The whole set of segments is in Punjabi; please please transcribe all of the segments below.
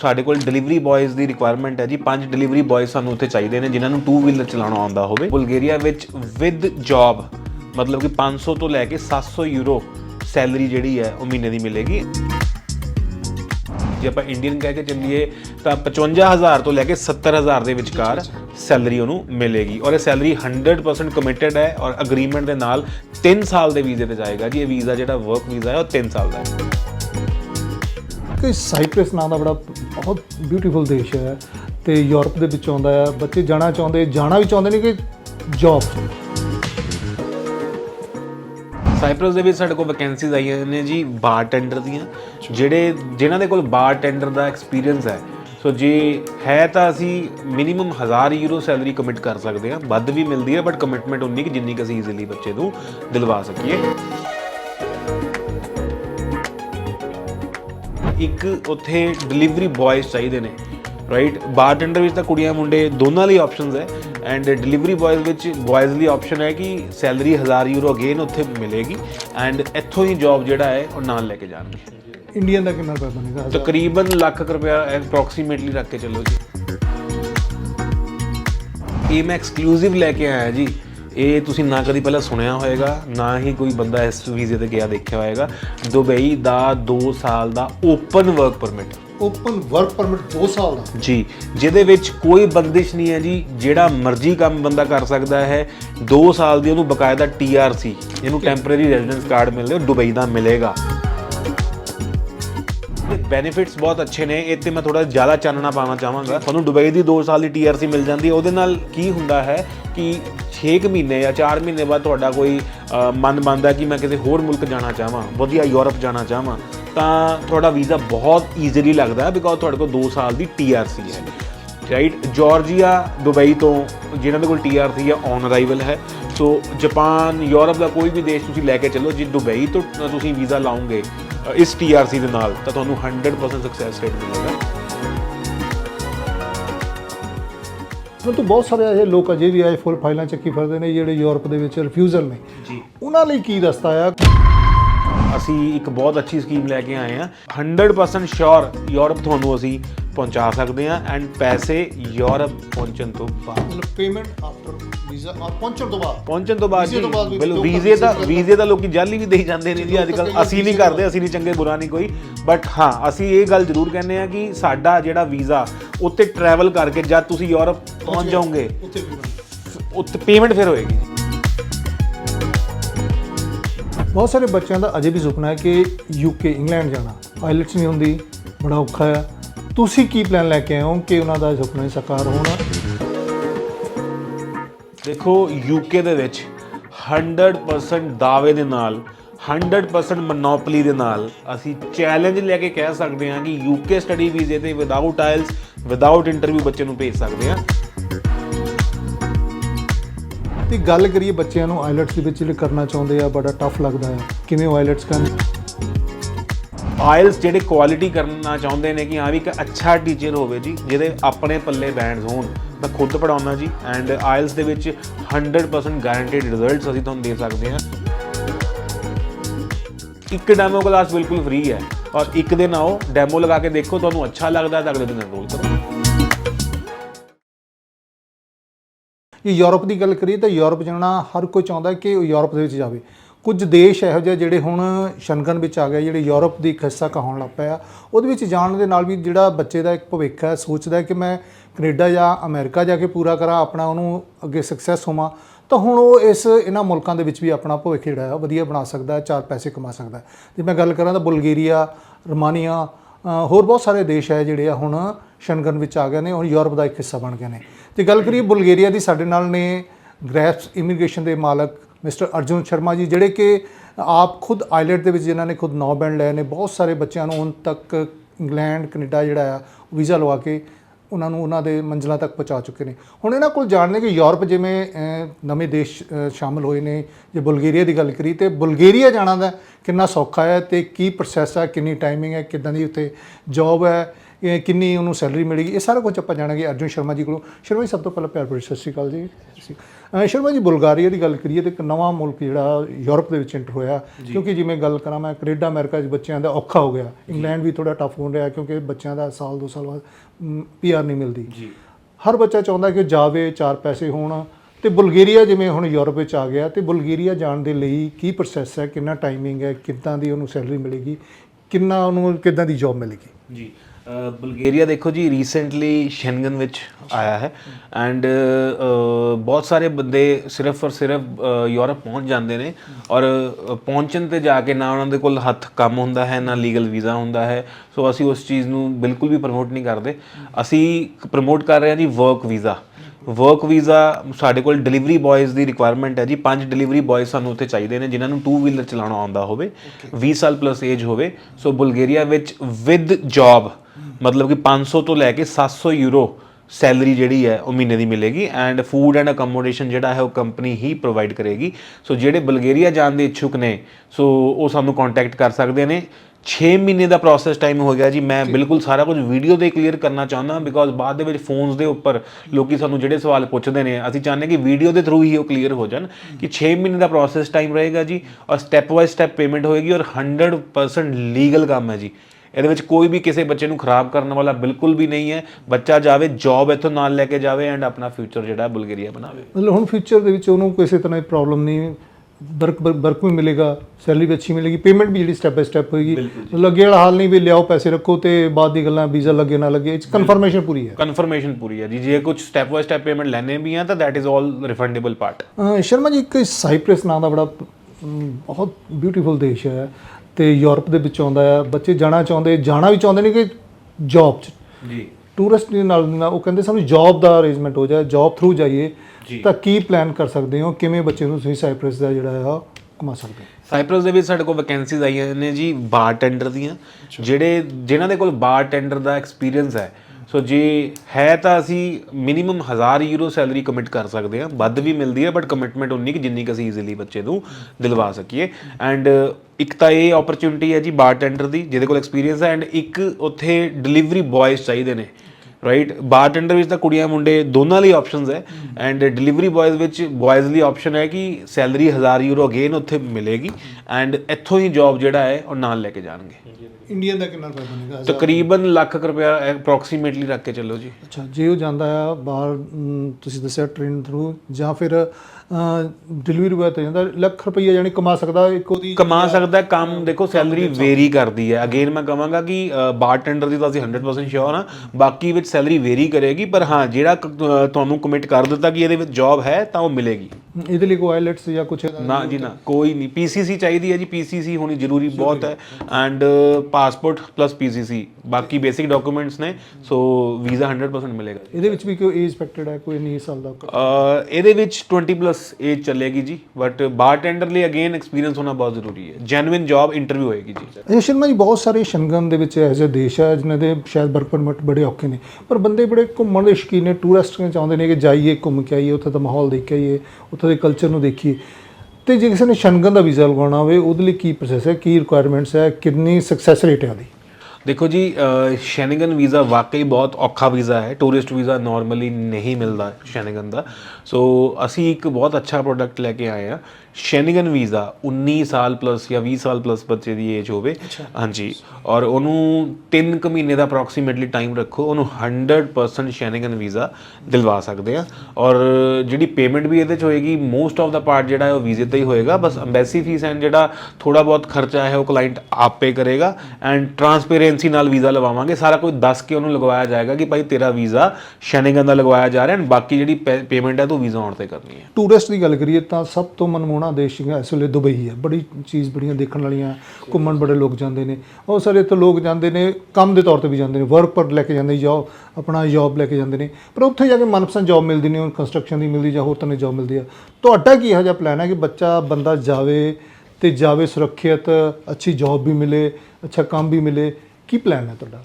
ਸਾਡੇ ਕੋਲ ਡਿਲੀਵਰੀ ਬॉयਜ਼ ਦੀ ਰਿਕੁਆਇਰਮੈਂਟ ਹੈ ਜੀ। ਪੰਜ ਡਿਲੀਵਰੀ ਬॉयਜ਼ ਸਾਨੂੰ ਉੱਥੇ ਚਾਹੀਦੇ ਨੇ ਜਿਨ੍ਹਾਂ ਨੂੰ ਟੂ ਵੀਲਰ ਚਲਾਉਣਾ ਆਉਂਦਾ ਹੋਵੇ। ਬੁਲਗੇਰੀਆ ਵਿੱਚ ਵਿਦ ਜੌਬ ਮਤਲਬ ਕਿ 500 ਤੋਂ ਲੈ ਕੇ 700 ਯੂਰੋ ਸੈਲਰੀ ਜਿਹੜੀ ਹੈ ਉਹ ਮਹੀਨੇ ਦੀ ਮਿਲੇਗੀ। ਜੇ ਆਪਾਂ ਇੰਡੀਅਨ ਕਹਿ ਕੇ ਚੱਲੀਏ ਤਾਂ 55000 ਤੋਂ ਲੈ ਕੇ 70000 ਦੇ ਵਿਚਕਾਰ ਸੈਲਰੀ ਉਹਨੂੰ ਮਿਲੇਗੀ। ਔਰ ਇਹ ਸੈਲਰੀ 100% ਕਮਿਟਡ ਹੈ ਔਰ ਅਗਰੀਮੈਂਟ ਦੇ ਨਾਲ 3 ਸਾਲ ਦੇ ਵੀਜ਼ੇ ਤੇ ਜਾਏਗਾ ਜੀ। ਇਹ ਵੀਜ਼ਾ ਜਿਹੜਾ ਵਰਕ ਵੀਜ਼ਾ ਹੈ ਉਹ 3 ਸਾਲ ਦਾ ਹੈ। ਕਿ ਸਾਈਪ੍ਰਸ ਨਾਂ ਦਾ ਬੜਾ ਬਹੁਤ ਬਿਊਟੀਫੁਲ ਦੇਸ਼ ਹੈ ਤੇ ਯੂਰਪ ਦੇ ਵਿੱਚ ਆਉਂਦਾ ਹੈ, ਬੱਚੇ ਜਾਣਾ ਚਾਹੁੰਦੇ, ਜਾਣਾ ਵੀ ਚਾਹੁੰਦੇ ਨੇ ਕਿ ਜੌਬ ਸਾਈਪ੍ਰਸ ਦੇ ਵਿੱਚ ਸਾਡੇ ਕੋਲ ਵੈਕੈਂਸੀਜ਼ ਆਈਆਂ ਨੇ ਜੀ ਬਾਰਟੈਂਡਰ ਦੀਆਂ, ਜਿਹੜੇ ਜਿਨ੍ਹਾਂ ਦੇ ਕੋਲ ਬਾਰਟੈਂਡਰ ਦਾ ਐਕਸਪੀਰੀਅੰਸ ਹੈ। ਸੋ ਜੇ ਹੈ ਤਾਂ ਅਸੀਂ ਮਿਨੀਮਮ 1000 ਯੂਰੋ ਸੈਲਰੀ ਕਮਿਟ ਕਰ ਸਕਦੇ ਹਾਂ। ਵੱਧ ਵੀ ਮਿਲਦੀ ਹੈ ਬਟ ਕਮਿਟਮੈਂਟ ਉਨੀ ਕਿ ਜਿੰਨੀ ਕਿ ਅਸੀਂ ਈਜ਼ੀਲੀ ਬੱਚੇ ਨੂੰ ਦਿਲਵਾ ਸਕੀਏ। ਇੱਕ ਉੱਥੇ ਡਿਲੀਵਰੀ ਬॉयਜ਼ ਚਾਹੀਦੇ ਨੇ ਰਾਈਟ ਬਾਰਟੈਂਡਰ ਵਿੱਚ ਤਾਂ ਕੁੜੀਆਂ ਮੁੰਡੇ ਦੋਨਾਂ ਲਈ ਆਪਸ਼ਨਸ ਹੈ ਐਂਡ ਡਿਲੀਵਰੀ ਬॉयਜ਼ ਵਿੱਚ ਬॉयਜ਼ ਲਈ ਆਪਸ਼ਨ ਹੈ ਕਿ ਸੈਲਰੀ 1000 ਯੂਰੋ ਅਗੇਨ ਉੱਥੇ ਮਿਲੇਗੀ ਐਂਡ ਇੱਥੋਂ ਹੀ ਜੌਬ ਜਿਹੜਾ ਹੈ ਉਹ ਨਾਲ ਲੈ ਕੇ ਜਾਣਗੇ। ਇੰਡੀਅਨ ਦਾ ਕਿੰਨਾ ਰੁਪਏ ਬਣੇਗਾ ਤਕਰੀਬਨ ਲੱਖ ਰੁਪਇਆ ਐਪਰੋਕਸੀਮੇਟਲੀ ਰੱਖ ਕੇ ਚੱਲੋ ਜੀ। ਇਹ ਮੈਂ ਐਕਸਕਲੂਸਿਵ ਲੈ ਕੇ ਆਇਆ ਜੀ। ਇਹ ਤੁਸੀਂ ਨਾ ਕਦੀ ਪਹਿਲਾਂ ਸੁਣਿਆ ਹੋਵੇਗਾ ਨਾ ਹੀ ਕੋਈ ਬੰਦਾ ਇਸ ਵੀਜ਼ੇ ਤੇ ਗਿਆ ਦੇਖਿਆ ਹੋਵੇਗਾ ਦੁਬਈ ਦਾ 2 ਸਾਲ ਦਾ open work permit open work permit 2 ਸਾਲ ਦਾ? ਜੀ ਜਿਹਦੇ ਵਿੱਚ ਕੋਈ ਬੰਦਿਸ਼ ਨਹੀਂ ਹੈ ਜੀ ਜਿਹੜਾ ਮਰਜ਼ੀ ਕੰਮ ਬੰਦਾ ਕਰ ਸਕਦਾ ਹੈ। 2 ਸਾਲ ਦੀ ਉਹਨੂੰ ਬਕਾਇਦਾ ਟੀਆਰਸੀ ਇਹਨੂੰ ਟੈਂਪਰੇਰੀ ਰੈਜ਼ੀਡੈਂਸ ਕਾਰਡ ਮਿਲਦੇ ਦੁਬਈ ਦਾ ਮਿਲੇਗਾ। ਬੈਨੀਫਿਟਸ ਬਹੁਤ ਅੱਛੇ ਨੇ, ਇਹ ਤੇ ਮੈਂ ਥੋੜਾ ਜ਼ਿਆਦਾ ਚਾਨਣਾ ਪਾਉਣਾ ਚਾਹਾਂਗਾ। ਤੁਹਾਨੂੰ ਦੁਬਈ ਦੀ 2 ਸਾਲ ਦੀ ਟੀਆਰਸੀ ਮਿਲ ਜਾਂਦੀ ਹੈ ਉਹਦੇ ਨਾਲ ਕੀ ਹੁੰਦਾ ਹੈ ਕਿ 6 ਮਹੀਨੇ ਜਾਂ 4 ਮਹੀਨੇ ਬਾਅਦ ਤੁਹਾਡਾ ਕੋਈ ਮਨ ਬਣਦਾ ਕਿ ਮੈਂ ਕਿਸੇ ਹੋਰ ਮੁਲਕ ਜਾਣਾ ਚਾਹਾਂ, ਵਧੀਆ ਯੂਰਪ ਜਾਣਾ ਚਾਹਾਂ, ਤਾਂ ਤੁਹਾਡਾ ਵੀਜ਼ਾ ਬਹੁਤ ਈਜ਼ੀਲੀ ਲੱਗਦਾ ਬਿਕੋਜ਼ ਤੁਹਾਡੇ ਕੋਲ 2 ਸਾਲ ਦੀ ਟੀਆਰਸੀ ਹੈ। ਰਾਈਟ ਜਾਰਜੀਆ ਦੁਬਈ ਤੋਂ ਜਿਨ੍ਹਾਂ ਦੇ ਕੋਲ ਟੀਆਰਸੀ ਹੈ ਔਨ ਅਰਾਈਵਲ ਹੈ। ਸੋ ਜਾਪਾਨ ਯੂਰਪ ਦਾ ਕੋਈ ਵੀ ਦੇਸ਼ ਤੁਸੀਂ ਲੈ ਕੇ ਚੱਲੋ ਜੇ ਦੁਬਈ ਤੋਂ ਤੁਸੀਂ ਵੀਜ਼ਾ ਲਾਓਗੇ ਅ, ਇਸ ਟੀਆਰਸੀ ਦੇ ਨਾਲ ਤਾਂ ਤੁਹਾਨੂੰ 100% ਸਕਸੈਸ ਰੇਟ ਮਿਲੇਗਾ। ਪਰੰਤੂ ਬਹੁਤ ਸਾਰੇ ਅਜੇ ਲੋਕ ਅਜੇ ਵੀ ਆਏ ਫੁੱਲ ਫਾਈਲਾਂ ਚੱਕੀ ਫਿਰਦੇ ਨੇ ਜਿਹੜੇ ਯੂਰਪ ਦੇ ਵਿੱਚ ਰਿਫਿਊਜ਼ਲ ਨੇ। ਜੀ। ਉਹਨਾਂ ਲਈ ਕੀ ਰਸਤਾ ਆ? ਅਸੀਂ ਇੱਕ ਬਹੁਤ ਅੱਛੀ ਸਕੀਮ ਲੈ ਕੇ ਆਏ ਹਾਂ। 100% ਸ਼ੋਰ ਯੂਰਪ ਤੁਹਾਨੂੰ ਅਸੀਂ ਪਹੁੰਚਾ ਸਕਦੇ ਹਾਂ ਐਂਡ ਪੈਸੇ ਯੂਰਪ ਪਹੁੰਚਣ ਤੋਂ ਬਾਅਦ। ਮਤਲਬ ਪੇਮੈਂਟ ਆਫਟਰ ਵੀਜ਼ਾ ਪਹੁੰਚਣ ਤੋਂ ਬਾਅਦ? ਪਹੁੰਚਣ ਤੋਂ ਬਾਅਦ ਵੀਜ਼ੇ ਤੋਂ ਬਾਅਦ ਜੀ ਵੀ ਬਿਲਕੁਲ ਲੋਕਾਂ ਵੀਜ਼ੇ ਦਾ ਵੀਜ਼ੇ ਵੀਜ਼ੇ ਦਾ ਲੋਕੀ ਜਾਲੀ ਵੀ ਦੇਈ ਜਾਂਦੇ ਨੇ ਜੀ ਅੱਜ ਕੱਲ ਅਸੀਂ ਨਹੀਂ ਕਰਦੇ ਅਸੀਂ ਨਹੀਂ ਚੰਗੇ ਬੁਰਾ ਨਹੀਂ ਕੋਈ। ਬਟ ਹਾਂ ਅਸੀਂ ਇਹ ਗੱਲ ਜ਼ਰੂਰ ਕਹਿੰਦੇ ਆ ਕਿ ਸਾਡਾ ਜਿਹੜਾ ਵੀਜ਼ਾ ਉੱਤੇ ਟਰੈਵਲ ਕਰਕੇ ਜਦ ਤੁਸੀਂ ਯੂਰਪ ਪਹੁੰਚ ਜਾਓਗੇ ਉੱਥੇ। ਉੱਤੇ ਪੇਮੈਂਟ ਫਿਰ ਹੋਏਗੀ। ਬਹੁਤ ਸਾਰੇ ਬੱਚਿਆਂ ਦਾ ਅਜੇ ਵੀ ਸੁਪਨਾ ਹੈ ਕਿ ਯੂਕੇ ਇੰਗਲੈਂਡ ਜਾਣਾ। ਪਾਇਲਟਸ ਨਹੀਂ ਹੁੰਦੀ, ਬੜਾ ਔਖਾ ਹੈ। ਤੁਸੀਂ ਕੀ ਪਲਾਨ ਲੈ ਕੇ ਆਏ ਹੋ ਕਿ ਉਹਨਾਂ ਦਾ ਸੁਪਨਾ ਸਾਕਾਰ ਹੋਣਾ? ਦੇਖੋ ਯੂਕੇ ਦੇ ਵਿੱਚ 100% ਦਾਅਵੇ ਦੇ ਨਾਲ 100% ਮੋਨੋਪੋਲੀ ਦੇ ਨਾਲ ਅਸੀਂ ਚੈਲੰਜ ਲੈ ਕੇ ਕਹਿ ਸਕਦੇ ਹਾਂ ਕਿ ਯੂਕੇ ਸਟੱਡੀ ਵੀਜ਼ੇ ਤੇ ਵਿਦਆਊਟ ਆਇਲਸ ਵਿਦਆਊਟ ਇੰਟਰਵਿਊ ਬੱਚੇ ਨੂੰ ਭੇਜ ਸਕਦੇ ਹਾਂ। ਤੇ ਗੱਲ ਕਰੀਏ ਬੱਚਿਆਂ ਨੂੰ ਆਇਲਟਸ ਦੇ ਵਿੱਚ ਜਿਹੜੇ ਕਰਨਾ ਚਾਹੁੰਦੇ ਆ, ਬੜਾ ਟਫ ਲੱਗਦਾ ਹੈ ਕਿਵੇਂ ਆਇਲਟਸ ਕਰਨ? ਆਇਲਸ ਜਿਹੜੇ ਕੁਆਲਿਟੀ ਕਰਨਾ ਚਾਹੁੰਦੇ ਨੇ ਕਿ ਹਾਂ ਵੀ ਇੱਕ ਅੱਛਾ ਟੀਚਰ ਹੋਵੇ ਜੀ, ਜਿਹਦੇ ਆਪਣੇ ਪੱਲੇ ਬੈਂਡਸ ਹੋਣ। ਮੈਂ ਖੁਦ ਪੜਾਉਣਾ ਜੀ ਐਂਡ ਆਇਲਸ ਦੇ ਵਿੱਚ 100% ਗਾਰੰਟੀਡ ਰਿਜ਼ਲਟਸ ਅਸੀਂ ਤੁਹਾਨੂੰ ਦੇ ਸਕਦੇ ਹਾਂ। ਇੱਕ ਡੈਮੋ ਕਲਾਸ ਬਿਲਕੁਲ ਫ੍ਰੀ ਹੈ, ਔਰ ਇੱਕ ਦਿਨ ਆਓ ਡੈਮੋ ਲਗਾ ਕੇ ਦੇਖੋ, ਤੁਹਾਨੂੰ ਅੱਛਾ ਲੱਗਦਾ ਤਾਂ ਅਗਲੇ ਦਿਨ ਐਨਰੋਲ ਕਰੋ। ਜੇ ਯੂਰਪ ਦੀ ਗੱਲ ਕਰੀਏ ਤਾਂ ਯੂਰਪ ਜਾਣਾ ਹਰ ਕੋਈ ਚਾਹੁੰਦਾ ਕਿ ਉਹ ਯੂਰਪ ਦੇ ਵਿੱਚ ਜਾਵੇ। ਕੁਝ ਦੇਸ਼ ਇਹੋ ਜਿਹੇ ਜਿਹੜੇ ਹੁਣ ਸ਼ਨਗਨ ਵਿੱਚ ਆ ਗਏ, ਜਿਹੜੇ ਯੂਰਪ ਦੀ ਇੱਕ ਹਿੱਸਾ ਕਹਾਉਣ ਲੱਗ ਪਿਆ ਉਹਦੇ ਵਿੱਚ ਜਾਣ ਦੇ ਨਾਲ ਵੀ ਜਿਹੜਾ ਬੱਚੇ ਦਾ ਇੱਕ ਭਵਿੱਖ ਹੈ, ਸੋਚਦਾ ਕਿ ਮੈਂ ਕੈਨੇਡਾ ਜਾਂ ਅਮਰੀਕਾ ਜਾ ਕੇ ਪੂਰਾ ਕਰਾਂ, ਆਪਣਾ ਉਹਨੂੰ ਅੱਗੇ ਸਕਸੈਸ ਹੋਵਾਂ, ਤਾਂ ਹੁਣ ਉਹ ਇਸ ਇਹਨਾਂ ਮੁਲਕਾਂ ਦੇ ਵਿੱਚ ਵੀ ਆਪਣਾ ਭਵਿੱਖ ਜਿਹੜਾ ਹੈ ਵਧੀਆ ਬਣਾ ਸਕਦਾ ਹੈ, ਚਾਰ ਪੈਸੇ ਕਮਾ ਸਕਦਾ ਹੈ। ਜੇ ਮੈਂ ਗੱਲ ਕਰਾਂ ਤਾਂ ਬੁਲਗੇਰੀਆ, ਰੋਮਾਨੀਆ ਹੋਰ ਬਹੁਤ ਸਾਰੇ ਦੇਸ਼ ਹੈ ਜਿਹੜੇ ਆ ਹੁਣ ਸ਼ਨਗਨ ਵਿੱਚ ਆ ਗਏ ਨੇ ਹੁਣ ਯੂਰਪ ਦਾ ਇੱਕ ਹਿੱਸਾ ਬਣ ਗਏ ਨੇ। ਤੇ ਗੱਲ ਕਰੀਏ ਬੁਲਗੇਰੀਆ ਦੀ ਸਾਡੇ ਨਾਲ ਨੇ ਗ੍ਰੈਪਸ ਇਮੀਗ੍ਰੇਸ਼ਨ ਦੇ ਮਾਲਕ ਮਿਸਟਰ ਅਰਜੁਨ ਸ਼ਰਮਾ ਜੀ ਜਿਹੜੇ ਕਿ ਆਪ ਖੁਦ ਆਈਲੈਟ ਦੇ ਵਿੱਚ ਜਿਨ੍ਹਾਂ ਨੇ ਖੁਦ ਨੌ ਬੈਂਡ ਲਏ ਨੇ ਬਹੁਤ ਸਾਰੇ ਬੱਚਿਆਂ ਨੂੰ ਹੁਣ ਤੱਕ ਇੰਗਲੈਂਡ ਕੈਨੇਡਾ ਜਿਹੜਾ ਆ ਵੀਜ਼ਾ ਲਵਾ ਕੇ ਉਹਨਾਂ ਨੂੰ ਉਹਨਾਂ ਦੇ ਮੰਜ਼ਲਾਂ ਤੱਕ ਪਹੁੰਚਾ ਚੁੱਕੇ ਨੇ। ਹੁਣ ਇਹਨਾਂ ਕੋਲ ਜਾਣਨੇ ਕਿ ਯੂਰਪ ਜਿਵੇਂ ਨਵੇਂ ਦੇਸ਼ ਅਹ, ਸ਼ਾਮਲ ਹੋਏ ਨੇ ਜੇ ਬੁਲਗੇਰੀਆ ਦੀ ਗੱਲ ਕਰੀ ਤੇ ਬੁਲਗੇਰੀਆ ਜਾਣਾ ਦਾ ਕਿੰਨਾ ਸੌਖਾ ਹੈ ਤੇ ਕੀ ਪ੍ਰੋਸੈਸ ਹੈ ਕਿੰਨੀ ਟਾਈਮਿੰਗ ਹੈ ਕਿੱਦਾਂ ਦੀ ਉੱਥੇ ਜੌਬ ਹੈ ਕਿੰਨੀ ਉਹਨੂੰ ਸੈਲਰੀ ਮਿਲੇਗੀ? ਇਹ ਸਾਰਾ ਕੁਝ ਆਪਾਂ ਜਾਣਾਂਗੇ ਅਰਜੁਨ ਸ਼ਰਮਾ ਜੀ ਕੋਲੋਂ। ਸ਼ਰਮਾ ਜੀ ਸਭ ਤੋਂ ਪਹਿਲਾਂ ਪਿਆਰ ਭਰੀ ਸਤਿ ਸ਼੍ਰੀ ਅਕਾਲ ਜੀ। ਸ਼ਰਮਾ ਜੀ ਬੁਲਗਾਰੀਆ ਦੀ ਗੱਲ ਕਰੀਏ ਤੇ ਇੱਕ ਨਵਾਂ ਮੁਲਕ ਜਿਹੜਾ ਯੂਰਪ ਦੇ ਵਿੱਚ ਐਂਟਰ ਹੋਇਆ। ਕਿਉਂਕਿ ਜਿਵੇਂ ਗੱਲ ਕਰਾਂ ਮੈਂ ਕੈਨੇਡਾ ਅਮਰੀਕਾ 'ਚ ਬੱਚਿਆਂ ਦਾ ਔਖਾ ਹੋ ਗਿਆ। ਇੰਗਲੈਂਡ ਵੀ ਥੋੜਾ ਟਫ ਹੋ ਰਿਹਾ ਕਿਉਂਕਿ ਬੱਚਿਆਂ ਦਾ ਸਾਲ ਦੋ ਸਾਲ ਬਾਅਦ ਪੀਆਰ ਨਹੀਂ ਮਿਲਦੀ। ਜੀ। ਹਰ ਬੱਚਾ ਚਾਹੁੰਦਾ ਕਿ ਜਾਵੇ ਚਾਰ ਪੈਸੇ ਹੋਣ। ਤੇ ਬੁਲਗੇਰੀਆ ਜਿਵੇਂ ਹੁਣ ਯੂਰਪ ਵਿੱਚ ਆ ਗਿਆ ਤੇ ਬੁਲਗੇਰੀਆ ਜਾਣ ਦੇ ਲਈ ਕੀ ਪ੍ਰੋਸੈਸ ਹੈ? ਕਿੰਨਾ ਟਾਈਮਿੰਗ ਹੈ? ਕਿੱਦਾਂ ਦੀ ਉਹਨੂੰ ਸੈਲਰੀ ਮਿਲੇਗੀ? ਕਿੰਨਾ ਉਹਨੂੰ ਕਿੱਦਾਂ ਦੀ ਜੌਬ ਮਿਲੇਗੀ? ਜੀ। ਬੁਲਗੇਰੀਆ ਦੇਖੋ ਜੀ ਰੀਸੈਂਟਲੀ ਸ਼ੈਂਗਨ ਵਿੱਚ ਆਇਆ ਹੈ ਐਂਡ ਬਹੁਤ ਸਾਰੇ ਬੰਦੇ ਸਿਰਫ ਔਰ ਸਿਰਫ ਯੂਰਪ ਪਹੁੰਚ ਜਾਂਦੇ ਨੇ ਔਰ ਪਹੁੰਚਣ ਤੇ ਜਾ ਕੇ ਨਾ ਉਹਨਾਂ ਦੇ ਕੋਲ ਹੱਥ ਕੰਮ ਹੁੰਦਾ ਹੈ, ਨਾ ਲੀਗਲ ਵੀਜ਼ਾ ਹੁੰਦਾ ਹੈ। ਸੋ ਅਸੀਂ ਉਸ ਚੀਜ਼ ਨੂੰ ਬਿਲਕੁਲ ਵੀ ਪ੍ਰਮੋਟ ਨਹੀਂ ਕਰਦੇ। ਅਸੀਂ ਪ੍ਰਮੋਟ ਕਰ ਰਹੇ ਹਾਂ ਜੀ ਵਰਕ ਵੀਜ਼ਾ ਵਰਕ ਵੀਜ਼ਾ ਸਾਡੇ ਕੋਲ ਡਿਲੀਵਰੀ ਬॉयਜ਼ ਦੀ ਰਿਕੁਆਇਰਮੈਂਟ ਹੈ ਜੀ। ਪੰਜ ਡਿਲੀਵਰੀ ਬॉयਜ਼ ਸਾਨੂੰ ਉੱਥੇ ਚਾਹੀਦੇ ਨੇ, ਜਿਨ੍ਹਾਂ ਨੂੰ ਟੂ ਵੀਲਰ ਚਲਾਉਣਾ ਆਉਂਦਾ ਹੋਵੇ 20 ਸਾਲ ਪਲੱਸ ਏਜ ਹੋਵੇ। ਸੋ ਬੁਲਗੇਰੀਆ ਵਿੱਚ ਵਿਦ ਜੌਬ ਮਤਲਬ ਕਿ 500 ਤੋਂ ਲੈ ਕੇ 700 ਯੂਰੋ ਸੈਲਰੀ ਜਿਹੜੀ ਹੈ ਉਹ ਮਹੀਨੇ ਦੀ ਮਿਲੇਗੀ ਐਂਡ ਫੂਡ ਐਂਡ ਅਕਮੋਡੇਸ਼ਨ ਜਿਹੜਾ ਹੈ ਉਹ ਕੰਪਨੀ ਹੀ ਪ੍ਰੋਵਾਈਡ ਕਰੇਗੀ। ਸੋ ਜਿਹੜੇ ਬੁਲਗੇਰੀਆ ਜਾਣ ਦੇ ਇੱਛੁਕ ਨੇ ਸੋ ਉਹ ਸਾਨੂੰ ਕੰਟੈਕਟ ਕਰ ਸਕਦੇ ਨੇ। 6 ਮਹੀਨੇ ਦਾ ਪ੍ਰੋਸੈਸ ਟਾਈਮ ਹੋ ਗਿਆ ਜੀ। ਮੈਂ ਬਿਲਕੁਲ ਸਾਰਾ ਕੁਝ ਵੀਡੀਓ ਤੇ ਕਲੀਅਰ ਕਰਨਾ ਚਾਹੁੰਦਾ ਬਿਕੋਜ਼ ਬਾਅਦ ਦੇ ਵਿੱਚ ਫੋਨਸ ਦੇ ਉੱਪਰ ਲੋਕੀ ਸਾਨੂੰ ਜਿਹੜੇ ਸਵਾਲ ਪੁੱਛਦੇ ਨੇ ਅਸੀਂ ਚਾਹੁੰਦੇ ਕਿ ਵੀਡੀਓ ਦੇ ਥਰੂ ਹੀ ਉਹ ਕਲੀਅਰ ਹੋ ਜਾਣ ਕਿ 6 ਮਹੀਨੇ ਦਾ ਪ੍ਰੋਸੈਸ ਟਾਈਮ ਰਹੇਗਾ ਜੀ ਔਰ ਸਟੈਪ ਬਾਈ ਸਟੈਪ ਪੇਮੈਂਟ ਹੋਏਗੀ ਔਰ 100% ਲੀਗਲ ਕੰਮ ਹੈ ਜੀ। ਇਹਦੇ ਵਿੱਚ ਕੋਈ ਵੀ ਕਿਸੇ ਬੱਚੇ ਨੂੰ ਖਰਾਬ ਕਰਨ ਵਾਲਾ ਬਿਲਕੁਲ ਵੀ ਨਹੀਂ ਹੈ। ਬੱਚਾ ਜਾਵੇ ਜੌਬ ਇੱਥੋਂ ਨਾਲ ਲੈ ਕੇ ਜਾਵੇ ਐਂਡ ਆਪਣਾ ਫਿਊਚਰ ਜਿਹੜਾ ਬੁਲਗੇਰੀਆ ਬਣਾਵੇ। ਮਤਲਬ ਹੁਣ ਫਿਊਚਰ ਦੇ ਵਿੱਚ ਉਹਨੂੰ ਕਿਸੇ ਤਰ੍ਹਾਂ ਦੀ ਪ੍ਰੋਬਲਮ ਨਹੀਂ ਵਰਕ ਵਰਕ ਵੀ ਮਿਲੇਗਾ ਸੈਲਰੀ ਵੀ ਅੱਛੀ ਮਿਲੇਗੀ ਪੇਮੈਂਟ ਵੀ ਜਿਹੜੀ ਸਟੈਪ ਬਾਈ ਸਟੈਪ ਹੋਏਗੀ। ਲੱਗੇ ਵਾਲਾ ਹਾਲ ਨਹੀਂ ਵੀ ਲਿਆਓ ਪੈਸੇ ਰੱਖੋ ਤੇ ਬਾਅਦ ਦੀ ਗੱਲਾਂ ਵੀਜ਼ਾ ਲੱਗੇ ਨਾ ਲੱਗੇ ਇਹ 'ਚ ਕਨਫਰਮੇਸ਼ਨ ਪੂਰੀ ਹੈ। ਕਨਫਰਮੇਸ਼ਨ ਪੂਰੀ ਹੈ ਜੀ। ਜੇ ਕੁਝ ਸਟੈਪ ਬਾਈ ਸਟੈਪ ਪੇਮੈਂਟ ਲੈਣੇ ਵੀ ਆ ਤਾਂ that is all refundable part Sharma ji ਇੱਕ ਸਾਈਪ੍ਰਸ ਨਾਂ ਦਾ ਬੜਾ ਬਹੁਤ ਬਿਊਟੀਫੁਲ ਦੇਸ਼ ਹੈ। ਤੇ ਯੂਰਪ ਦੇ ਵਿੱਚ ਆਉਂਦਾ ਹੈ ਬੱਚੇ ਜਾਣਾ ਚਾਹੁੰਦੇ ਜਾਣਾ ਵੀ ਚਾਹੁੰਦੇ ਨੇ ਕਿ ਜੌਬ 'ਚ। ਜੀ। ਟੂਰਿਸਟ ਦੇ ਨਾਲ ਨਾਲ ਉਹ ਕਹਿੰਦੇ ਸਾਨੂੰ ਜੌਬ ਦਾ ਅਰੇਂਜਮੈਂਟ ਹੋ ਜਾਏ ਜੌਬ ਥਰੂ ਜਾਈਏ ਤਾਂ ਕੀ ਪਲਾਨ ਕਰ ਸਕਦੇ ਹੋ? ਕਿਵੇਂ ਬੱਚੇ ਨੂੰ ਤੁਸੀਂ ਸਾਈਪ੍ਰਸ ਦਾ ਜਿਹੜਾ ਹੈ ਕਮਾ ਸਕਦੇ ਹੋ? ਸਾਈਪ੍ਰਸ ਦੇ ਵਿੱਚ ਸਾਡੇ ਕੋਲ ਵੈਕੈਂਸੀਜ਼ ਆਈਆਂ ਨੇ ਜੀ ਬਾਰ ਟੈਂਡਰ ਦੀਆਂ ਜਿਹੜੇ ਜਿਨ੍ਹਾਂ ਦੇ ਕੋਲ ਬਾਰ ਟੈਂਡਰ ਦਾ ਐਕਸਪੀਰੀਅੰਸ ਹੈ ਸੋ ਜੇ ਹੈ ਤਾਂ ਅਸੀਂ ਮਿਨੀਮਮ 1000 ਯੂਰੋ ਸੈਲਰੀ ਕਮਿਟ ਕਰ ਸਕਦੇ ਹਾਂ। ਵੱਧ ਵੀ ਮਿਲਦੀ ਹੈ ਬਟ ਕਮਿਟਮੈਂਟ ਉਨੀ ਕਿ ਜਿੰਨੀ ਕਿ ਅਸੀਂ ਈਜ਼ੀਲੀ ਬੱਚੇ ਨੂੰ ਦਿਲਵਾ ਸਕੀਏ। ਐਂਡ ਇੱਕ ਤਾਂ ਇਹ ਓਪਰਚ्युनिटी ਹੈ ਜੀ ਬਾਰਟੈਂਡਰ ਦੀ, ਜਿਹਦੇ ਕੋਲ ਐਕਸਪੀਰੀਅੰਸ ਹੈ। ਐਂਡ ਇੱਕ ਉੱਥੇ ਡਿਲੀਵਰੀ ਬॉयਜ਼ ਚਾਹੀਦੇ ਨੇ। ਰਾਈਟ ਬਾਰਟੈਂਡਰ ਵਿੱਚ ਤਾਂ ਕੁੜੀਆਂ ਮੁੰਡੇ ਦੋਨਾਂ ਲਈ ਆਪਸ਼ਨਸ ਹੈ ਐਂਡ ਡਿਲੀਵਰੀ ਬॉयਜ਼ ਵਿੱਚ ਬॉयਜ਼ ਲਈ ਆਪਸ਼ਨ ਹੈ ਕਿ ਸੈਲਰੀ 1000 ਯੂਰੋ ਅਗੇਨ ਉੱਥੇ ਮਿਲੇਗੀ ਐਂਡ ਇੱਥੋਂ ਹੀ ਜੌਬ ਜਿਹੜਾ ਹੈ ਉਹ ਨਾਲ ਲੈ ਕੇ ਜਾਣਗੇ। ਇੰਡੀਆ ਦਾ ਕਿੰਨਾ ਰੁਪਏ ਬਣੇਗਾ? ਤਕਰੀਬਨ ਲੱਖ ਰੁਪਇਆ ਅਪਰੋਕਸੀਮੇਟਲੀ ਰੱਖ ਕੇ ਚੱਲੋ ਜੀ। ਅੱਛਾ ਜੇ ਉਹ ਜਾਂਦਾ ਆ ਬਾਹਰ ਤੁਸੀਂ ਦੱਸਿਆ ਟ੍ਰੇਨ ਥਰੂ ਜਾਂ ਫਿਰ ਡਿਲੀਵਰੀ ਬॉय ਤੋਂ ਜਾਂਦਾ ਲੱਖ ਰੁਪਈਆ ਯਾਨੀ ਕਮਾ ਸਕਦਾ ਇੱਕੋ ਦੀ ਕਮਾ ਸਕਦਾ ਕੰਮ ਦੇਖੋ ਸੈਲਰੀ ਵੇਰੀ ਕਰਦੀ ਹੈ। ਅਗੇਨ ਮੈਂ ਕਹਾਂਗਾ ਕਿ ਬਾਰਟੈਂਡਰ ਦੀ ਤਾਂ ਅਸੀਂ 100% ਸ਼ੋਰ ਹਾਂ ਬਾਕੀ ਵਿੱਚ ਸੈਲਰੀ ਵੇਰੀ ਕਰੇਗੀ ਪਰ ਹਾਂ ਜਿਹੜਾ ਕ- ਤੁਹਾਨੂੰ ਕਮਿਟ ਕਰ ਦਿੱਤਾ ਕਿ ਇਹਦੇ ਵਿੱਚ ਜੌਬ ਹੈ ਤਾਂ ਉਹ ਮਿਲੇਗੀ। ਇਹਦੇ ਲਈ ਕੋਈ ਆਈਲੈਟਸ ਜਾਂ ਕੁਝ ਨਾ ਜੀ ਨਾ ਕੋਈ ਨਹੀਂ। ਪੀਸੀਸੀ ਚਾਹੀਦੀ ਹੈ ਜੀ ਪੀਸੀਸੀ ਹੋਣੀ ਜ਼ਰੂਰੀ ਬਹੁਤ ਹੈ। ਐਂਡ ਪਾਸਪੋਰਟ ਪਲੱਸ ਪੀਸੀਸੀ ਬਾਕੀ ਬੇਸਿਕ ਡਾਕੂਮੈਂਟਸ ਨੇ ਸੋ ਵੀਜ਼ਾ 100% ਮਿਲੇਗਾ। ਇਹਦੇ ਵਿੱਚ ਵੀ ਕੋਈ ਏਜ ਐਕਸਪੈਕਟਡ ਹੈ ਕੋਈ 19 ਸਾਲ ਦਾ? ਇਹਦੇ ਵਿੱਚ 20 ਪਲੱਸ ਏਜ ਚੱਲੇਗੀ ਜੀ ਬਟ ਬਾਰਟੈਂਡਰ ਲਈ ਅਗੇਨ ਐਕਸਪੀਰੀਅੰਸ ਹੋਣਾ ਬਹੁਤ ਜ਼ਰੂਰੀ ਹੈ। ਜੈਨੂਇਨ ਜੌਬ ਇੰਟਰਵਿਊ ਹੋਏਗੀ ਜੀ। ਇਹ ਸ਼ਰਮਾ ਜੀ ਬਹੁਤ ਸਾਰੇ ਸ਼ਨਗਨ ਦੇ ਵਿੱਚ ਇਹੋ ਜਿਹੇ ਦੇਸ਼ ਹੈ ਜਿਨ੍ਹਾਂ ਦੇ ਸ਼ਾਇਦ ਵਰਕ ਪਰਮਿਟ ਬੜੇ ਔਖੇ ਨੇ। ਪਰ ਬੰਦੇ ਬੜੇ ਘੁੰਮਣ ਦੇ ਸ਼ੌਕੀਨ ਨੇ ਟੂਰਿਸਟ ਚਾਹੁੰਦੇ ਨੇ ਕਿ ਜਾਈਏ, ਘੁੰਮ ਕੇ ਆਈਏ, ਉੱਥੇ ਦਾ ਮਾਹੌਲ ਦੇਖ ਕੇ ਆਈਏ ਉੱਥੇ ਦੇ ਕਲਚਰ ਨੂੰ ਦੇਖੀਏ। ਤੇ ਜੇ ਕਿਸੇ ਨੇ ਸ਼ਨਗਨ ਦਾ ਵੀਜ਼ਾ ਲਗਾਉਣਾ ਹੋਵੇ, ਉਹਦੇ ਲਈ ਕੀ ਪ੍ਰੋਸੈਸ ਹੈ, ਕੀ ਰਿਕੁਆਇਰਮੈਂਟਸ ਹੈ, ਕਿੰਨੀ ਸਕਸੈਸ ਰੇਟ ਹੈ ਉਹਦੀ? ਦੇਖੋ ਜੀ ਸ਼ੈਨਗਨ ਵੀਜ਼ਾ ਵਾਕਈ ਬਹੁਤ ਔਖਾ ਵੀਜ਼ਾ ਹੈ। ਟੂਰਿਸਟ ਵੀਜ਼ਾ ਨਾਰਮਲੀ ਨਹੀਂ ਮਿਲਦਾ ਸ਼ੈਨਗਨ ਦਾ। ਸੋ ਅਸੀਂ ਇੱਕ ਬਹੁਤ ਅੱਛਾ ਪ੍ਰੋਡਕਟ ਲੈ ਕੇ ਆਏ ਆ ਸ਼ੈਨਗਨ ਵੀਜ਼ਾ 19 ਸਾਲ ਪਲੱਸ ਜਾਂ 20 ਸਾਲ ਪਲੱਸ ਬੱਚੇ ਦੀ ਏਜ ਹੋਵੇ ਹਾਂਜੀ ਔਰ ਉਹਨੂੰ 3 ਕੁ ਮਹੀਨੇ ਦਾ ਅਪਰੋਕਸੀਮੇਟਲੀ ਟਾਈਮ ਰੱਖੋ ਉਹਨੂੰ 100% ਸ਼ੈਨਗਨ ਵੀਜ਼ਾ ਦਿਲਵਾ ਸਕਦੇ ਆ ਔਰ ਜਿਹੜੀ ਪੇਮੈਂਟ ਵੀ ਇਹਦੇ ਚ ਹੋਏਗੀ ਮੋਸਟ ਆਫ ਦਾ ਪਾਰਟ ਜਿਹੜਾ ਹੈ ਉਹ ਵੀਜ਼ੇ ਤੇ ਹੀ ਹੋਏਗਾ ਬਸ ਐਮਬੈਸੀ ਫੀਸ ਐਂਡ ਜਿਹੜਾ ਥੋੜਾ ਬਹੁਤ ਖਰਚਾ ਹੈ ਉਹ ਕਲਾਇੰਟ ਆਪ ਪੇ ਕਰੇਗਾ ਐਂਡ ਟਰਾਂਸਪੇਰੈਂਸੀ ਨਾਲ ਵੀਜ਼ਾ ਲਵਾਵਾਂਗੇ ਸਾਰਾ ਕੁਝ ਦੱਸ ਕੇ ਉਹਨੂੰ ਲਗਵਾਇਆ ਜਾਏਗਾ ਕਿ ਭਾਈ ਤੇਰਾ ਵੀਜ਼ਾ ਸ਼ੈਨਗਨ ਦਾ ਲਗਵਾਇਆ ਜਾ ਰਿਹਾ ਐਂਡ ਬਾਕੀ ਜਿਹੜੀ ਪੇਮੈਂਟ ਹੈ ਤੂੰ ਵੀਜ਼ਾ ਆਉਣ ਤੇ ਕਰਨੀ ਹੈ ਟੂਰਿਸਟ ਦੀ ਗੱਲ ਕਰੀਏ ਤਾਂ ਸਭ ਤੋਂ ਮਨਮੋਹਣਾ ਦੇਸ਼ ਹੈਗਾ ਇਸ ਵੇਲੇ ਦੁਬਈ ਹੈ। ਬੜੀ ਚੀਜ਼ ਬੜੀਆਂ ਦੇਖਣ ਵਾਲੀਆਂ, ਘੁੰਮਣ ਬੜੇ ਲੋਕ ਜਾਂਦੇ ਨੇ। ਉਹ ਸਾਰੇ ਇੱਥੇ ਲੋਕ ਜਾਂਦੇ ਨੇ, ਕੰਮ ਦੇ ਤੌਰ ਤੇ ਵੀ ਜਾਂਦੇ ਨੇ। ਵਰਕ ਪਰ ਲੈ ਕੇ ਜਾਂਦੇ ਜੌਬ ਆਪਣਾ ਜੌਬ ਲੈ ਕੇ ਜਾਂਦੇ ਨੇ। ਪਰ ਉੱਥੇ ਜਾ ਕੇ ਮਨਪਸੰਦ ਜੌਬ ਮਿਲਦੀ ਨਹੀਂ ਉਹ ਕੰਸਟਰਕਸ਼ਨ ਦੀ ਮਿਲਦੀ ਜਾਂ ਹੋਰ ਤਰ੍ਹਾਂ ਦੀ ਜੌਬ ਮਿਲਦੀ ਆ। ਤੁਹਾਡਾ ਕੀ ਇਹੋ ਜਿਹਾ ਪਲਾਨ ਹੈ ਕਿ ਬੱਚਾ, ਬੰਦਾ ਜਾਵੇ ਤੇ ਜਾਵੇ ਸੁਰੱਖਿਅਤ, ਅੱਛੀ ਜੌਬ ਵੀ ਮਿਲੇ, ਅੱਛਾ ਕੰਮ ਵੀ ਮਿਲੇ? ਕੀ ਪਲਾਨ ਹੈ ਤੁਹਾਡਾ?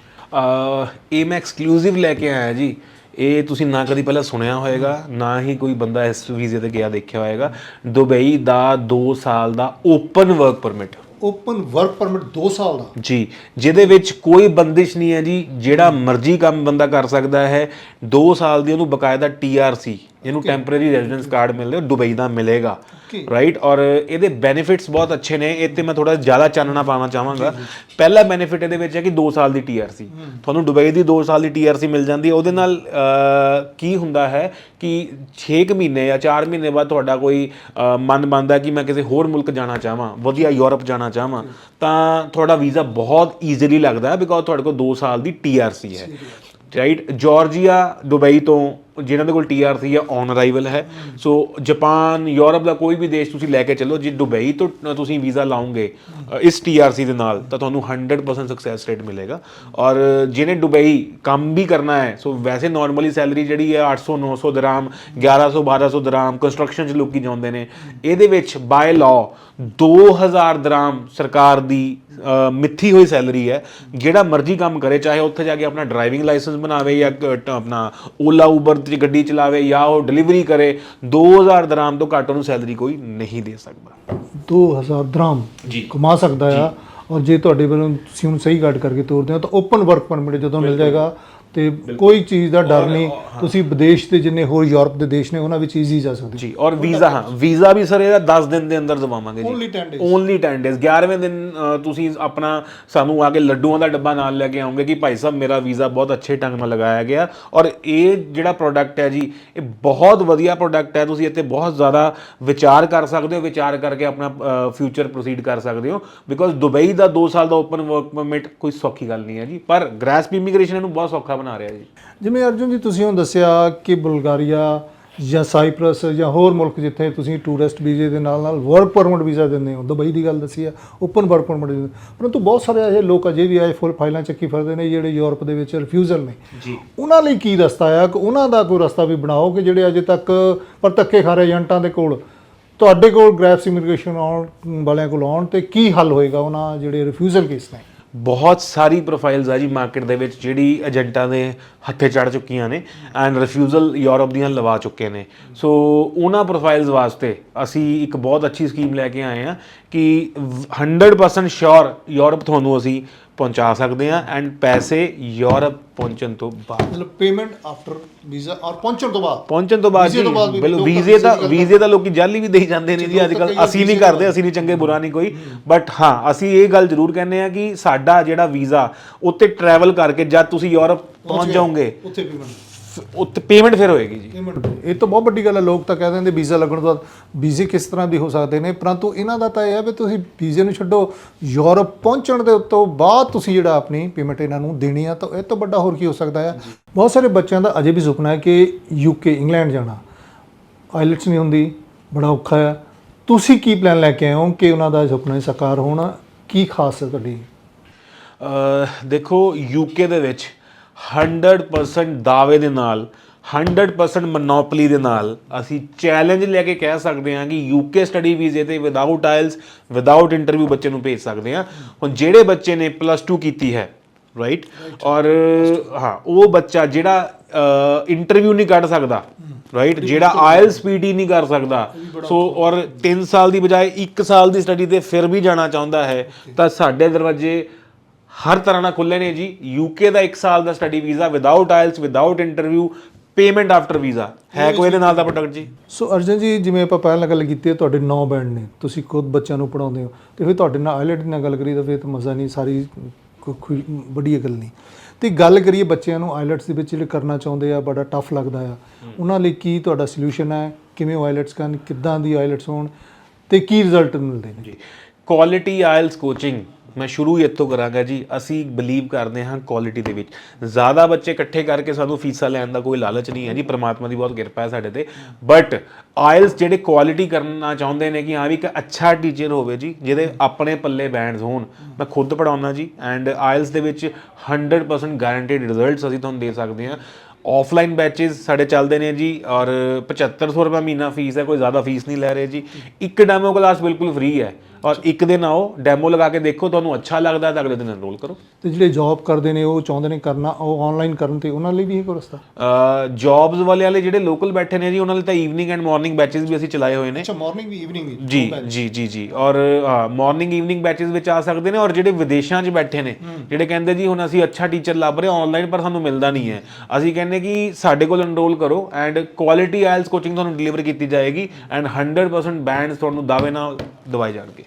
ਇਹ ਮੈਂ ਐਕਸਕਲੂਸਿਵ ਲੈ ਕੇ ਆਇਆ ਜੀ। ਇਹ ਤੁਸੀਂ ਨਾ ਕਦੀ ਪਹਿਲਾਂ ਸੁਣਿਆ ਹੋਏਗਾ ਨਾ ਹੀ ਕੋਈ ਬੰਦਾ ਇਸ ਵੀਜ਼ੇ ਤੇ ਗਿਆ ਦੇਖਿਆ ਹੋਏਗਾ। ਦੁਬਈ ਦਾ 2 ਸਾਲ ਦਾ open work permit open work permit 2 ਸਾਲ ਦਾ? ਜੀ ਜਿਹਦੇ ਵਿੱਚ ਕੋਈ ਬੰਦਿਸ਼ ਨਹੀਂ ਹੈ ਜੀ ਜਿਹੜਾ ਮਰਜ਼ੀ ਕੰਮ ਬੰਦਾ ਕਰ ਸਕਦਾ ਹੈ। 2 ਸਾਲ ਦੀ ਉਹਨੂੰ ਬਕਾਇਦਾ TRC ਜਿਹਨੂੰ ਟੈਂਪਰੇਰੀ ਰੈਜ਼ੀਡੈਂਸ ਕਾਰਡ ਮਿਲਦੇ ਉਹ ਦੁਬਈ ਦਾ ਮਿਲੇਗਾ. ਰਾਈਟ ਔਰ ਇਹਦੇ ਬੈਨੀਫਿਟਸ ਬਹੁਤ ਅੱਛੇ ਨੇ ਇਹ ਤੇ ਮੈਂ ਥੋੜਾ ਜ਼ਿਆਦਾ ਚਾਨਣਾ ਪਾਉਣਾ ਚਾਹਾਂਗਾ। ਪਹਿਲਾ ਬੈਨੀਫਿਟ ਇਹਦੇ ਵਿੱਚ ਹੈ ਕਿ 2 ਸਾਲ ਦੀ TRC ਤੁਹਾਨੂੰ ਦੁਬਈ ਦੀ 2 ਸਾਲ ਦੀ TRC ਮਿਲ ਜਾਂਦੀ ਹੈ। ਉਹਦੇ ਨਾਲ ਕੀ ਹੁੰਦਾ ਹੈ ਕਿ 6 ਮਹੀਨੇ ਜਾਂ 4 ਮਹੀਨੇ ਬਾਅਦ ਤੁਹਾਡਾ ਕੋਈ ਮਨ ਬਣਦਾ ਕਿ ਮੈਂ ਕਿਸੇ ਹੋਰ ਮੁਲਕ ਜਾਣਾ ਚਾਹਾਂ ਵਧੀਆ ਯੂਰਪ ਜਾਣਾ ਚਾਹਾਂ ਤਾਂ ਤੁਹਾਡਾ ਵੀਜ਼ਾ ਬਹੁਤ ਈਜ਼ੀਲੀ ਲੱਗਦਾ ਹੈ ਬਿਕੋਜ਼ ਤੁਹਾਡੇ ਕੋਲ 2 ਸਾਲ ਦੀ TRC ਹੈ। ਰਾਈਟ ਜਾਰਜੀਆ ਦੁਬਈ ਤੋਂ ਜਿਨ੍ਹਾਂ ਦੇ ਕੋਲ TRC ਆ ਔਨ ਅਰਾਈਵਲ ਹੈ। ਸੋ ਜਾਪਾਨ ਯੂਰਪ ਦਾ ਕੋਈ ਵੀ ਦੇਸ਼ ਤੁਸੀਂ ਲੈ ਕੇ ਚੱਲੋ ਜੇ ਦੁਬਈ ਤੋਂ ਤੁਸੀਂ ਵੀਜ਼ਾ ਲਾਓਗੇ ਅ, ਇਸ TRC ਦੇ ਨਾਲ ਤਾਂ ਤੁਹਾਨੂੰ 100% ਸਕਸੈਸ ਰੇਟ ਮਿਲੇਗਾ। ਔਰ ਜਿਹਨੇ ਦੁਬਈ ਕੰਮ ਵੀ ਕਰਨਾ ਹੈ ਸੋ ਵੈਸੇ ਨਾਰਮਲੀ ਸੈਲਰੀ ਜਿਹੜੀ ਹੈ 800 900 ਦਰਾਮ 1100 1200 ਦਰਾਮ ਕੰਸਟਰਕਸ਼ਨ 'ਚ ਲੋਕੀ ਜਾਂਦੇ ਨੇ। ਇਹਦੇ ਵਿੱਚ ਬਾਏ ਲਾਅ 2000 ਦਰਾਮ ਸਰਕਾਰ ਦੀ ਮਿੱਥੀ ਹੋਈ ਸੈਲਰੀ ਹੈ ਜਿਹੜਾ ਮਰਜ਼ੀ ਕੰਮ ਕਰੇ ਚਾਹੇ ਉੱਥੇ ਜਾ ਕੇ ਆਪਣਾ ਡਰਾਈਵਿੰਗ ਲਾਇਸੈਂਸ ਬਣਾਵੇ ਜਾਂ ਆਪਣਾ ਓਲਾ ਉਬਰ ਤੇ ਗੱਡੀ ਚਲਾਵੇ ਜਾਂ ਉਹ ਡਿਲੀਵਰੀ ਕਰੇ 2000 ਦਰਾਮ ਤੋਂ ਘੱਟ ਉਹਨੂੰ ਸੈਲਰੀ ਕੋਈ ਨਹੀਂ ਦੇ ਸਕਦਾ। 2000 ਦਰਾਮ ਜੀ। ਕਮਾ ਸਕਦਾ ਆ ਔਰ ਜੇ ਤੁਹਾਡੇ ਵੱਲੋਂ ਤੁਸੀਂ ਉਹਨੂੰ ਸਹੀ ਗਾਈਡ ਕਰਕੇ ਤੋਰਦੇ ਹੋ ਤਾਂ ਓਪਨ ਵਰਕ ਪਰਮਿਟ ਜਦੋਂ ਮਿਲ ਜਾਏਗਾ ਤੇ ਕੋਈ ਚੀਜ਼ ਦਾ ਡਰ ਨਹੀਂ। ਤੁਸੀਂ ਵਿਦੇਸ਼ ਦੇ ਜਿੰਨੇ ਹੋਰ ਯੂਰਪ ਦੇ ਦੇਸ਼ ਨੇ ਉਹਨਾਂ ਵਿੱਚ ਈਜ਼ੀ ਜਾ ਸਕਦੇ। ਜੀ ਔਰ ਵੀਜ਼ਾ ਹਾਂ। ਵੀਜ਼ਾ ਵੀ ਸਰ ਇਹਦਾ 10 ਦਿਨ ਦੇ ਅੰਦਰ ਦਵਾਵਾਂਗੇ ਜੀ। Only 10 days. ਓਨਲੀ 10 ਡੇਜ਼ 11ਵੇਂ ਦਿਨ ਤੁਸੀਂ ਆਪਣਾ ਸਾਨੂੰ ਆ ਕੇ ਲੱਡੂਆਂ ਦਾ ਡੱਬਾ ਨਾਲ ਲੈ ਕੇ ਆਉਂਗੇ ਕਿ ਭਾਈ ਸਾਹਿਬ ਮੇਰਾ ਵੀਜ਼ਾ ਬਹੁਤ ਅੱਛੇ ਢੰਗ ਨਾਲ ਲਗਾਇਆ ਗਿਆ। ਔਰ ਇਹ ਜਿਹੜਾ ਪ੍ਰੋਡਕਟ ਹੈ ਜੀ ਇਹ ਬਹੁਤ ਵਧੀਆ ਪ੍ਰੋਡਕਟ ਹੈ। ਤੁਸੀਂ ਇੱਥੇ ਬਹੁਤ ਜ਼ਿਆਦਾ ਵਿਚਾਰ ਕਰ ਸਕਦੇ ਹੋ। ਵਿਚਾਰ ਕਰਕੇ ਆਪਣਾ ਫਿਊਚਰ ਪ੍ਰੋਸੀਡ ਕਰ ਸਕਦੇ ਹੋ। ਬਿਕੋਜ਼ ਦੁਬਈ ਦਾ 2 ਸਾਲ ਦਾ ਓਪਨ ਵਰਕ ਪਰਮਿਟ ਕੋਈ ਸੌਖੀ ਗੱਲ ਨਹੀਂ ਹੈ ਜੀ। ਪਰ ਗ੍ਰੈਸਪ ਇਮੀਗ੍ਰੇਸ਼ਨ ਇਹਨੂੰ ਬਹੁਤ ਸੌਖਾ ਬਣਾ ਰਿਹਾ ਜੀ। ਜਿਵੇਂ ਅਰਜੁਨ ਜੀ ਤੁਸੀਂ ਹੁਣ ਦੱਸਿਆ ਕਿ ਬੁਲਗਾਰੀਆ ਜਾਂ ਸਾਈਪ੍ਰਸ ਜਾਂ ਹੋਰ ਮੁਲਕ ਜਿੱਥੇ ਤੁਸੀਂ ਟੂਰਿਸਟ ਵੀਜ਼ੇ ਦੇ ਨਾਲ ਨਾਲ ਵਰਕ ਪਰਮਿਟ ਵੀਜ਼ਾ ਦਿੰਦੇ ਹੋ ਦੁਬਈ ਦੀ ਗੱਲ ਦੱਸੀ ਆ ਓਪਨ ਵਰਕ ਪਰਮਿਟ ਦਿੰਦੇ ਪਰੰਤੂ ਬਹੁਤ ਸਾਰੇ ਅਜਿਹੇ ਲੋਕ ਅਜੇ ਵੀ ਆਏ ਫੁੱਲ ਫਾਈਲਾਂ ਚੱਕੀ ਫਿਰਦੇ ਨੇ ਜਿਹੜੇ ਯੂਰਪ ਦੇ ਵਿੱਚ ਰਿਫਿਊਜ਼ਲ ਨੇ। ਜੀ। ਉਹਨਾਂ ਲਈ ਕੀ ਰਸਤਾ ਆ? ਕਿ ਉਹਨਾਂ ਦਾ ਕੋਈ ਰਸਤਾ ਵੀ ਬਣਾਓ ਕਿ ਜਿਹੜੇ ਅਜੇ ਤੱਕ ਪਰ ਧੱਕੇ ਖਾ ਰਹੇ ਏਜੰਟਾਂ ਦੇ ਕੋਲ ਤੁਹਾਡੇ ਕੋਲ ਗ੍ਰੈਫਸ ਇਮੀਗ੍ਰੇਸ਼ਨ ਆਉਣ ਵਾਲਿਆਂ ਕੋਲ ਆਉਣ ਤੇ ਕੀ ਹੱਲ ਹੋਏਗਾ ਉਹਨਾਂ ਜਿਹੜੇ ਰਿਫਿਊਜ਼ਲ ਕੇਸ ਨੇ? ਬਹੁਤ ਸਾਰੀ ਪ੍ਰੋਫਾਈਲਸ ਆ ਜੀ ਮਾਰਕੀਟ ਦੇ ਵਿੱਚ ਜਿਹੜੀ ਏਜੰਟਾਂ ਦੇ ਹੱਥੇ ਚੜ ਚੁੱਕੀਆਂ ਨੇ ਐਂਡ ਰਿਫਿਊਜ਼ਲ ਯੂਰਪ ਦੀਆਂ ਲਵਾ ਚੁੱਕੇ ਨੇ। ਸੋ ਉਹਨਾਂ ਪ੍ਰੋਫਾਈਲਸ ਵਾਸਤੇ ਅਸੀਂ ਇੱਕ ਬਹੁਤ ਅੱਛੀ ਸਕੀਮ ਲੈ ਕੇ ਆਏ ਆ ਕਿ 100% ਸ਼ੋਰ ਯੂਰਪ ਤੁਹਾਨੂੰ ਅਸੀਂ ਪਹੁੰਚਾ ਸਕਦੇ ਆ ਐਂਡ ਪੈਸੇ ਯੂਰਪ ਪਹੁੰਚਣ ਤੋਂ ਬਾਅਦ। ਮਤਲਬ ਪੇਮੈਂਟ ਆਫਟਰ ਵੀਜ਼ਾ ਔਰ ਪਹੁੰਚਣ ਤੋਂ ਬਾਅਦ। ਪਹੁੰਚਣ ਤੋਂ ਬਾਅਦ ਵੀਜ਼ੇ ਤੋਂ ਬਾਅਦ ਬਿਲਕੁਲ ਲੋਕ ਵੀਜ਼ੇ ਦਾ ਵੀਜ਼ੇ ਦੀ ਲੋਕੀ ਜਾਲੀ ਵੀ ਦੇਈ ਜਾਂਦੇ ਨੇ ਜੀ ਅੱਜ ਕੱਲ ਅਸੀਂ ਨਹੀਂ ਕਰਦੇ ਅਸੀਂ ਨਹੀਂ ਚੰਗੇ ਬੁਰਾ ਨਹੀਂ ਕੋਈ। ਬਟ ਹਾਂ ਅਸੀਂ ਇਹ ਗੱਲ ਜ਼ਰੂਰ ਕਹਿੰਦੇ ਆ ਕਿ ਸਾਡਾ ਜਿਹੜਾ ਵੀਜ਼ਾ ਉੱਤੇ ਟਰੈਵਲ ਕਰਕੇ ਜਦ ਤੁਸੀਂ ਯੂਰਪ ਪਹੁੰਚ ਜਾਓਗੇ ਉੱਥੇ ਪੇਮੈਂਟ ਉੱਤੇ ਪੇਮੈਂਟ ਫਿਰ ਹੋਏਗੀ ਜੀ। ਇਹ ਤਾਂ ਬਹੁਤ ਵੱਡੀ ਗੱਲ ਹੈ ਲੋਕ ਤਾਂ ਕਹਿ ਦਿੰਦੇ ਵੀਜ਼ਾ ਲੱਗਣ ਤੋਂ ਬਾਅਦ ਵੀਜ਼ੇ ਕਿਸ ਤਰ੍ਹਾਂ ਵੀ ਹੋ ਸਕਦੇ ਨੇ। ਪਰੰਤੂ ਇਹਨਾਂ ਦਾ ਤਾਂ ਇਹ ਹੈ ਵੀ ਤੁਸੀਂ ਵੀਜ਼ੇ ਨੂੰ ਛੱਡੋ ਯੂਰਪ ਪਹੁੰਚਣ ਦੇ ਉੱਤੋਂ ਬਾਅਦ ਤੁਸੀਂ ਜਿਹੜਾ ਆਪਣੀ ਪੇਮੈਂਟ ਇਹਨਾਂ ਨੂੰ ਦੇਣੀ ਆ ਤਾਂ ਇਹ ਤੋਂ ਵੱਡਾ ਹੋਰ ਕੀ ਹੋ ਸਕਦਾ ਹੈ ਬਹੁਤ ਸਾਰੇ ਬੱਚਿਆਂ ਦਾ ਅਜੇ ਵੀ ਸੁਪਨਾ ਹੈ ਕਿ ਯੂਕੇ ਇੰਗਲੈਂਡ ਜਾਣਾ। ਆਈਲਟਸ ਨਹੀਂ ਹੁੰਦੀ ਬੜਾ ਔਖਾ ਹੈ ਤੁਸੀਂ ਕੀ ਪਲਾਨ ਲੈ ਕੇ ਆਏ ਹੋ ਕਿ ਉਹਨਾਂ ਦਾ ਸੁਪਨਾ ਸਾਕਾਰ ਹੋਣਾ? ਕੀ ਖਾਸ ਹੈ ਤੁਹਾਡੀ? ਦੇਖੋ ਯੂਕੇ ਦੇ ਵਿੱਚ 100% ਦਾਅਵੇ ਦੇ ਨਾਲ 100% ਮੋਨੋਪੋਲੀ ਦੇ ਨਾਲ ਅਸੀਂ ਚੈਲੰਜ ਲੈ ਕੇ ਕਹਿ ਸਕਦੇ ਹਾਂ ਕਿ ਯੂਕੇ ਸਟੱਡੀ ਵੀਜ਼ੇ ਤੇ ਵਿਦਆਊਟ ਆਇਲਸ ਵਿਦਆਊਟ ਇੰਟਰਵਿਊ ਬੱਚੇ ਨੂੰ ਭੇਜ ਸਕਦੇ ਹਾਂ। ਹੁਣ ਜਿਹੜੇ ਬੱਚੇ ਨੇ ਪਲੱਸ 2 ਕੀਤੀ ਹੈ ਰਾਈਟ ਔਰ ਹਾਂ ਉਹ ਬੱਚਾ ਜਿਹੜਾ ਇੰਟਰਵਿਊ ਨਹੀਂ ਕੱਢ ਸਕਦਾ ਰਾਈਟ ਜਿਹੜਾ ਆਇਲਸ ਪੀਟੀ ਨਹੀਂ ਕਰ ਸਕਦਾ। ਸੋ ਔਰ 3 ਸਾਲ ਦੀ ਬਜਾਏ 1 ਸਾਲ ਦੀ ਸਟੱਡੀ ਤੇ ਫਿਰ ਵੀ ਜਾਣਾ ਚਾਹੁੰਦਾ ਹੈ ਤਾਂ ਸਾਡੇ ਦਰਵਾਜ਼ੇ ਹਰ ਤਰ੍ਹਾਂ ਨਾਲ ਖੁੱਲੇ ਨੇ ਜੀ। ਯੂਕੇ ਦਾ 1 ਸਾਲ ਦਾ study visa without IELTS without interview payment after visa ਹੈ ਕੋਈ ਇਹਦੇ ਨਾਲ ਦਾ ਪ੍ਰੋਡਕਟ ਜੀ? ਸੋ ਅਰਜਨ ਜੀ ਜਿਵੇਂ ਆਪਾਂ ਪਹਿਲਾਂ ਗੱਲ ਕੀਤੀ ਹੈ ਤੁਹਾਡੇ 9 ਬੈਂਡ ਨੇ। ਤੁਸੀਂ ਖੁਦ ਬੱਚਿਆਂ ਨੂੰ ਪੜਾਉਂਦੇ ਹੋ। ਤੇ ਫਿਰ ਤੁਹਾਡੇ ਨਾਲ ਆਇਲਟ ਨਾਲ ਗੱਲ ਕਰੀ ਤਾਂ ਫਿਰ ਤਾਂ ਮਜ਼ਾ ਨਹੀਂ ਸਾਰੀ ਕੋਈ ਵੱਡੀ ਗੱਲ ਨਹੀਂ। ਤੇ ਗੱਲ ਕਰੀਏ ਬੱਚਿਆਂ ਨੂੰ ਆਇਲਟਸ ਦੇ ਵਿੱਚ ਜਿਹੜੇ ਕਰਨਾ ਚਾਹੁੰਦੇ ਆ ਬੜਾ ਟਫ ਲੱਗਦਾ ਆ। ਉਹਨਾਂ ਲਈ ਕੀ ਤੁਹਾਡਾ ਸੋਲੂਸ਼ਨ ਹੈ? ਕਿਵੇਂ ਆਇਲਟਸ ਕਰਨ ਕਿੱਦਾਂ ਦੀ ਆਇਲਟਸ ਹੋਣ? ਤੇ ਕੀ ਰਿਜ਼ਲਟ ਮਿਲਦੇ ਨੇ? ਜੀ। ਕੁਆਲਿਟੀ ਆਇਲਸ ਕੋਚਿੰਗ ਮੈਂ ਸ਼ੁਰੂ ਹੀ ਇੱਥੋਂ ਕਰਾਂਗਾ ਜੀ। ਅਸੀਂ ਬਲੀਵ ਕਰਦੇ ਹਾਂ ਕੁਆਲਿਟੀ ਦੇ ਵਿੱਚ। ਜ਼ਿਆਦਾ ਬੱਚੇ ਇਕੱਠੇ ਕਰਕੇ ਸਾਨੂੰ ਫੀਸਾਂ ਲੈਣ ਦਾ ਕੋਈ ਲਾਲਚ ਨਹੀਂ ਹੈ ਜੀ। ਪ੍ਰਮਾਤਮਾ ਦੀ ਬਹੁਤ ਕਿਰਪਾ ਹੈ ਸਾਡੇ ਤੇ। ਬਟ ਆਇਲਸ ਜਿਹੜੇ ਕੁਆਲਿਟੀ ਕਰਨਾ ਚਾਹੁੰਦੇ ਨੇ ਕਿ ਹਾਂ ਵੀ ਇੱਕ ਅੱਛਾ ਟੀਚਰ ਹੋਵੇ ਜੀ, ਜਿਹਦੇ ਆਪਣੇ ਪੱਲੇ ਬੈਂਡਸ ਹੋਣ। ਮੈਂ ਖੁਦ ਪੜਾਉਣਾ ਜੀ ਐਂਡ ਆਇਲਸ ਦੇ ਵਿੱਚ 100% ਗਾਰੰਟੀਡ ਰਿਜ਼ਲਟਸ ਅਸੀਂ ਤੁਹਾਨੂੰ ਦੇ ਸਕਦੇ ਹਾਂ। ਆਫਲਾਈਨ ਬੈਚਸ ਸਾਡੇ ਚੱਲਦੇ ਨੇ ਜੀ ਔਰ 7500 ਰੁਪਏ ਮਹੀਨਾ ਫੀਸ ਹੈ, ਕੋਈ ਜ਼ਿਆਦਾ ਫੀਸ ਨਹੀਂ ਲੈ ਰਹੇ ਜੀ। ਇੱਕ ਡੈਮੋ ਕਲਾਸ ਬਿਲਕੁਲ ਫ੍ਰੀ ਹੈ। ਔਰ ਇੱਕ ਦਿਨ ਆਓ ਡੈਮੋ ਲਗਾ ਕੇ ਦੇਖੋ ਤੁਹਾਨੂੰ ਅੱਛਾ ਲੱਗਦਾ ਤਾਂ ਅਗਲੇ ਦਿਨ ਐਨਰੋਲ ਕਰੋ। ਤੇ ਜਿਹੜੇ ਜੌਬ ਕਰਦੇ ਨੇ ਉਹ ਚਾਹੁੰਦੇ ਨੇ ਕਰਨਾ ਉਹ ਆਨਲਾਈਨ ਕਰਨ ਤੇ ਉਹਨਾਂ ਲਈ ਵੀ ਇਹ ਕੋਈ ਰਸਤਾ ਜੌਬਸ ਵਾਲੇ ਵਾਲੇ ਜਿਹੜੇ ਲੋਕਲ ਬੈਠੇ ਨੇ ਜੀ ਉਹਨਾਂ ਲਈ ਤਾਂ ਈਵਨਿੰਗ ਐਂਡ ਮਾਰਨਿੰਗ ਬੈਚਸ ਵੀ ਅਸੀਂ ਚਲਾਏ ਹੋਏ ਨੇ। ਅੱਛਾ ਮਾਰਨਿੰਗ ਵੀ ਈਵਨਿੰਗ ਵੀ ਜੀ ਜੀ ਜੀ ਜੀ। ਔਰ ਮਾਰਨਿੰਗ ਈਵਨਿੰਗ ਬੈਚਸ ਵਿੱਚ ਆ ਸਕਦੇ ਨੇ ਔਰ ਜਿਹੜੇ ਵਿਦੇਸ਼ਾਂ 'ਚ ਬੈਠੇ ਨੇ ਜਿਹੜੇ ਕਹਿੰਦੇ ਜੀ ਹੁਣ ਅਸੀਂ ਅੱਛਾ ਟੀਚਰ ਲੱਭ ਰਹੇ ਆਨਲਾਈਨ ਪਰ ਸਾਨੂੰ ਮਿਲਦਾ ਨਹੀਂ ਹੈ। ਅਸੀਂ ਕਹਿੰਦੇ ਕਿ ਸਾਡੇ ਕੋਲ ਐਨਰੋਲ ਕਰੋ ਐਂਡ ਕੁਆਲਿਟੀ ਆਇਲਸ ਕੋਚਿੰਗ ਤੁਹਾਨੂੰ ਡਿਲੀਵਰ ਕੀਤੀ ਜਾਏਗੀ ਐਂਡ 100% ਬੈਂਡਸ ਤੁਹਾਨੂੰ ਦਾਅਵੇ ਨਾਲ ਦਵਾਏ ਜਾਣਗੇ।